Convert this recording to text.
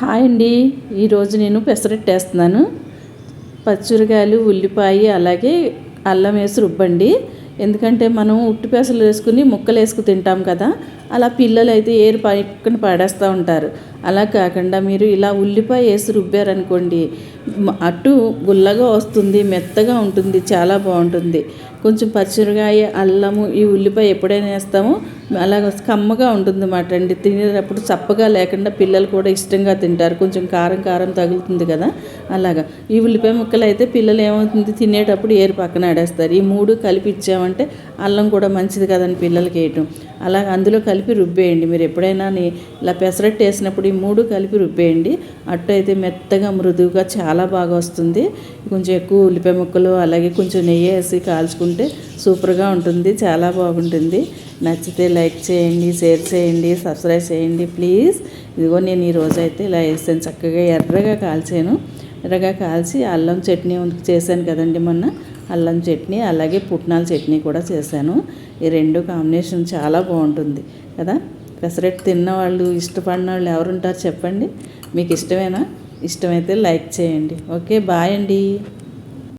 Hi అండి. ఈరోజు నేను పెసరట్టు వేస్తున్నాను పచ్చిమిరకాయలు ఉల్లిపాయ అలాగే అల్లం వేసి రుబ్బండి. ఎందుకంటే మనం ఉట్టి పెసలు వేసుకుని ముక్కలు వేసుకు తింటాం కదా అలా పిల్లలు అయితే ఏరు పక్కన పడేస్తూ ఉంటారు. అలా కాకుండా మీరు ఇలా ఉల్లిపాయ వేసి రుబ్బారనుకోండి అటు గుల్లగా వస్తుంది మెత్తగా ఉంటుంది చాలా బాగుంటుంది. కొంచెం పచ్చిమిరకాయ అల్లము ఈ ఉల్లిపాయ ఎప్పుడైనా వేస్తామో. అలాగ కమ్మగా ఉంటుంది మాట అండి. తినేటప్పుడు చప్పగా లేకుండా పిల్లలు కూడా ఇష్టంగా తింటారు. కొంచెం కారం కారం తగులుతుంది కదా. అలాగా. ఈ ఉల్లిపాయ ముక్కలు అయితే పిల్లలు ఏమవుతుంది? తినేటప్పుడు ఏరు పక్కన ఆడేస్తారు. ఈ మూడు కలిపి ఇచ్చామంటే అల్లం కూడా మంచిది కదని పిల్లలకి వేయటం. అలా అందులో కలిపి రుబ్బేయండి. మీరు ఎప్పుడైనా ఇలా పెసరట్టు వేసినప్పుడు ఈ మూడు కలిపి రుబ్బేయండి. అట్టు అయితే మెత్తగా మృదువుగా చాలా బాగా వస్తుంది. కొంచెం ఎక్కువ ఉల్లిపాయ ముక్కలు అలాగే కొంచెం నెయ్యి వేసి కాల్చుకుంటే సూపర్గా ఉంటుంది. చాలా బాగుంటుంది. నచ్చితే లైక్ చేయండి షేర్ చేయండి సబ్స్క్రైబ్ చేయండి ప్లీజ్. ఇదిగో నేను ఈరోజు అయితే ఇలా వేస్తాను. చక్కగా ఎర్రగా కాల్చాను. ఎర్రగా కాల్చి అల్లం చట్నీ చేశాను కదండి మొన్న. అల్లం చట్నీ అలాగే పుట్నాల చట్నీ కూడా చేశాను. ఈ రెండు కాంబినేషన్ చాలా బాగుంటుంది కదా. పెసరట్టు తిన్న వాళ్ళు ఇష్టపడిన వాళ్ళు ఎవరుంటారు చెప్పండి. మీకు ఇష్టమేనా? ఇష్టమైతే లైక్ చేయండి. ఓకే బాయ్ అండి.